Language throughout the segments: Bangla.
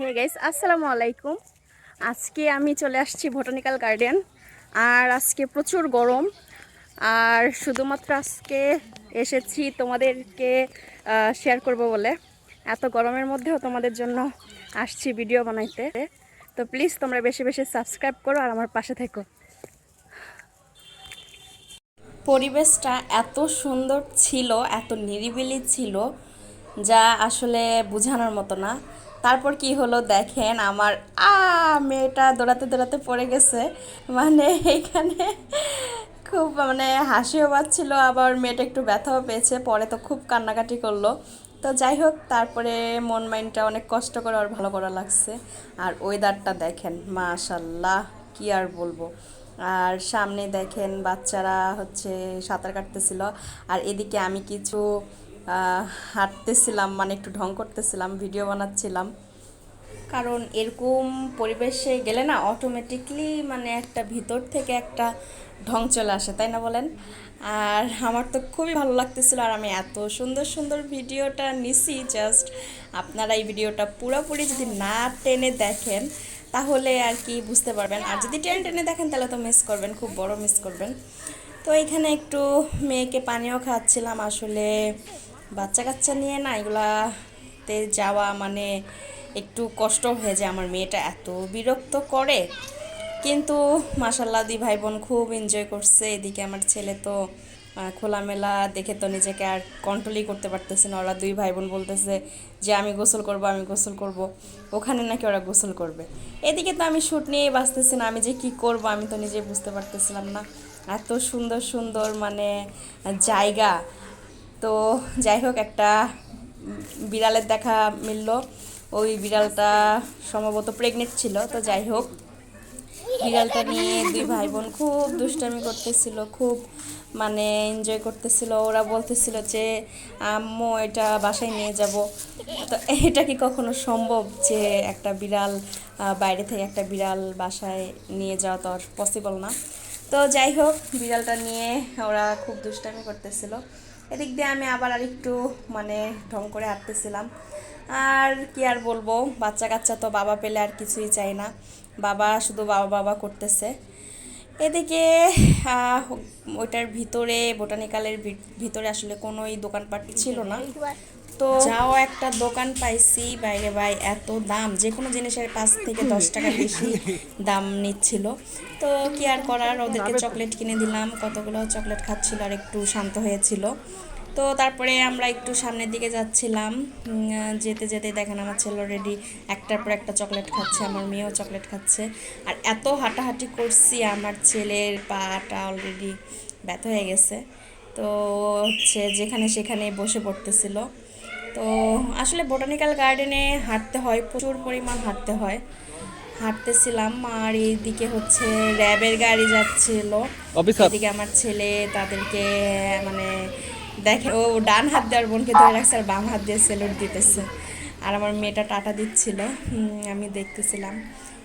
হে গাইস, আসসালামু আলাইকুম। আজকে আমি চলে আসছি বোটানিক্যাল গার্ডেন, আর আজকে প্রচুর গরম। আর শুধুমাত্র আজকে এসেছি তোমাদেরকে শেয়ার করব বলে। এত গরমের মধ্যেও তোমাদের জন্য আসছি ভিডিও বানাইতে। তো প্লিজ তোমরা বেশি বেশি সাবস্ক্রাইব করো আর আমার পাশে থেকো। পরিবেশটা এত সুন্দর ছিল, এত নিরিবিলি ছিল। যা আসলে বোঝানোর মতো না। তারপর কি হলো দেখেন আমার, আ, মেয়েটা দৌড়াতে দৌড়াতে পড়ে গেছে। মানে এখানে খুব মানে হাসিও পাচ্ছিল, আবার মেয়েটা একটু ব্যথাও পেয়েছে, পরে তো খুব কান্নাকাটি করল। তো যাই হোক, তারপরে মন মাইন্ডটা অনেক কষ্ট করে আর ভালো করা লাগছে। আর ওয়েদারটা দেখেন, মাশাল্লাহ, কি আর বলব। আর সামনে দেখেন বাচ্চারা হচ্ছে সাঁতার কাটতেছিল। আর এদিকে আমি কিছু হাঁটতেছিলাম মানে একটু ঢং করতেছিলাম ভিডিও বানাচ্ছিলাম। কারণ এরকম পরিবেশে গেলে না অটোমেটিকলি মানে একটা ভিতর থেকে একটা ঢং চলে আসে, তাই না বলেন? আর আমার তো খুবই ভালো লাগতেছিল আর আমি এত সুন্দর সুন্দর ভিডিওটা নিছি জাস্ট আপনারা এই ভিডিওটা পুরোপুরি যদি না টেনে দেখেন, তাহলে আর কি বুঝতে পারবেন। আর যদি টেনে টেনে দেখেন, তাহলে তো মিস করবেন, খুব বড় মিস করবেন। তো এখানে একটু মেয়েকে পানিও খাওয়াচ্ছিলাম, আসলে বাচ্চা কাচ্চা নিয়ে না এগুলাতে যাওয়া মানে একটু কষ্ট হয়ে যায় আমার মেয়েটা এত বিরক্ত করে। কিন্তু মাসাল্লাহ দি ভাই বোন খুব এনজয় করছে। এদিকে আমার ছেলে তো খোলামেলা দেখে তো নিজেকে আর কন্ট্রোলই করতে পারতেছে না। ওরা দুই ভাই বোন বলতেছে যে, আমি গোসল করব, আমি গোসল করব। ওখানে নাকি ওরা গোসল করবে। এদিকে তো আমি শ্যুট নিয়েই বাঁচতেছি না। আমি যে কি করব, আমি তো নিজে বুঝতে পারতেছিলাম না। এত সুন্দর সুন্দর মানে জায়গা। তো যাই হোক, একটা বিড়ালের দেখা মিললো। ওই বিড়ালটা সম্ভবত প্রেগনেন্ট ছিল, তো যাই হোক। বিড়ালটা নিয়ে দুই ভাই বোন খুব দুষ্টামি করতেছিল, খুব মানে এনজয় করতেছিল। ওরা বলতেছিল যে, আম্মু, এটা বাসায় নিয়ে যাব। তো এটা কি কখনো সম্ভব যে একটা বিড়াল বাইরে থেকে একটা বিড়াল বাসায় নিয়ে যাওয়া তো আর পসিবল না? তো যাই হোক, বিড়ালটা নিয়ে ওরা খুব দুষ্টামি করতেছিল। এদিক দিয়ে আমি আবার আরেকটু মানে ঢং করে হাঁটতেছিলাম। আর কি আর বলব, বাচ্চা কাচ্চা তো বাবা পেলে আর কিছুই চাই না। বাবা শুধু বাবা বাবা করতেছে। এদিকে ওইটার ভিতরে, বোটানিক্যালের ভিতরে আসলে কোনোই দোকানপাট ছিল না। তো যাও একটা দোকান পাইছি বাইরে ভাই এত দাম। যে কোনো জিনিসের পাঁচ থেকে দশ টাকা বেশি দাম নিচ্ছিল। তো কি আর করার ওদেরকে চকলেট কিনে দিলাম কতগুলো চকলেট খাচ্ছিল আর একটু শান্ত হয়েছিল। তো তারপরে আমরা একটু সামনের দিকে যাচ্ছিলাম যেতে যেতে দেখেন আমার ছেলে অলরেডি একটার পর একটা চকলেট খাচ্ছে আমার মেয়েও চকলেট খাচ্ছে। আর এত হাঁটাহাঁটি করছি আমার ছেলের পাটা অলরেডি ব্যথা হয়ে গেছে। তো হচ্ছে যেখানে সেখানে বসে পড়তেছিল। তো আসলে বোটানিক্যাল গার্ডেনে হাঁটতে হয় প্রচুর পরিমাণ হাঁটতে হয়। হাঁটতেছিলাম আর এইদিকে হচ্ছে র্যাবের গাড়ি যাচ্ছিল। এদিকে আমার ছেলে তাদেরকে মানে দেখে ও ডান হাত দেওয়ার বোনকে ধরে রাখছে আর বাম হাত দিয়ে সেলুট দিতেছে। আর আমার মেয়েটা টাটা দিচ্ছিল আমি দেখতেছিলাম।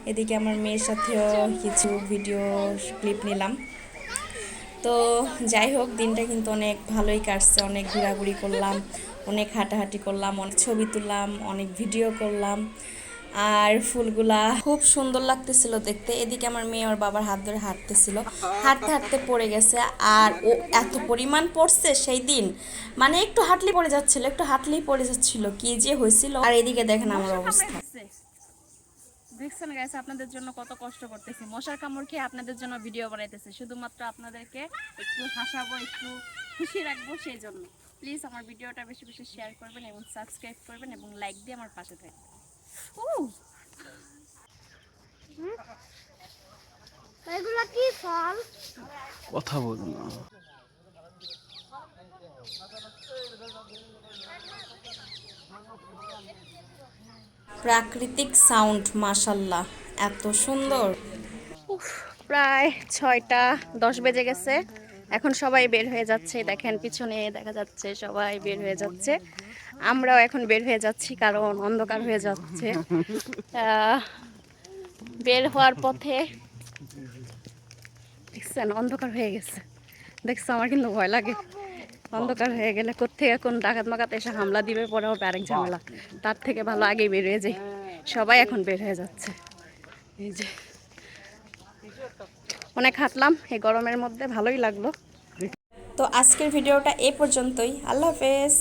এদিকে আমার মেয়ের সাথেও কিছু ভিডিও ক্লিপ নিলাম। তো যাই হোক দিনটা কিন্তু অনেক ভালোই কাটছে অনেক ঘোরাঘুরি করলাম। অনেক হাঁটাহাঁটি করলাম অনেক ছবি তুললাম অনেক ভিডিও করলাম। আর ফুলগুলা খুব সুন্দর লাগতেছিল দেখতে। এদিকে আমার মেয়ে ওর বাবার হাত ধরে হাঁটতেছিল। হাঁটতে হাঁটতে পড়ে গেছে আর ও এত পরিমাণ পড়ছে সেই দিন। মানে একটু হাঁটলি পড়ে যাচ্ছিল একটু হাঁটলেই পড়ে যাচ্ছিল কি যে হয়েছিল। আর এদিকে দেখেন আমার অবস্থা। দেখছেন গাইস আপনাদের জন্য কত কষ্ট করতেছি। মশার কামড় খেয়ে আপনাদের জন্য ভিডিও বানাইতেছি। শুধুমাত্র আপনাদেরকে একটু হাসাবো একটু খুশি রাখব সেই জন্য। প্লিজ আমার ভিডিওটা বেশি বেশি শেয়ার করবেন এবং সাবস্ক্রাইব করবেন এবং লাইক দিয়ে আমার পাশে থাকবেন। এগুলো কি ফল? কথা বল না। প্রাকৃতিক সাউন্ড মাশাল্লাহ এত সুন্দর। প্রায় ছয়টা দশ বেজে গেছে। এখন সবাই বের হয়ে যাচ্ছে, দেখেন পিছনে দেখা যাচ্ছে সবাই বের হয়ে যাচ্ছে। আমরাও এখন বের হয়ে যাচ্ছি কারণ অন্ধকার হয়ে যাচ্ছে। বের হওয়ার পথে দেখছেন, অন্ধকার হয়ে গেছে। দেখছ, আমার কিন্তু ভয় লাগে। অন্ধকার হয়ে গেলে কোথেকে কোন ডাকাত মাকাত এসে হামলা দিবে, পরে হবে আরেক ঝামেলা। তার থেকে ভালো আগেই বেরিয়ে যাই। সবাই এখন বের হয়ে যাচ্ছে। এই যে। অনেক হাঁটলাম এই গরমের মধ্যে ভালোই লাগল। তো আজকের ভিডিওটা এ পর্যন্তই। আল্লাহ হাফেজ।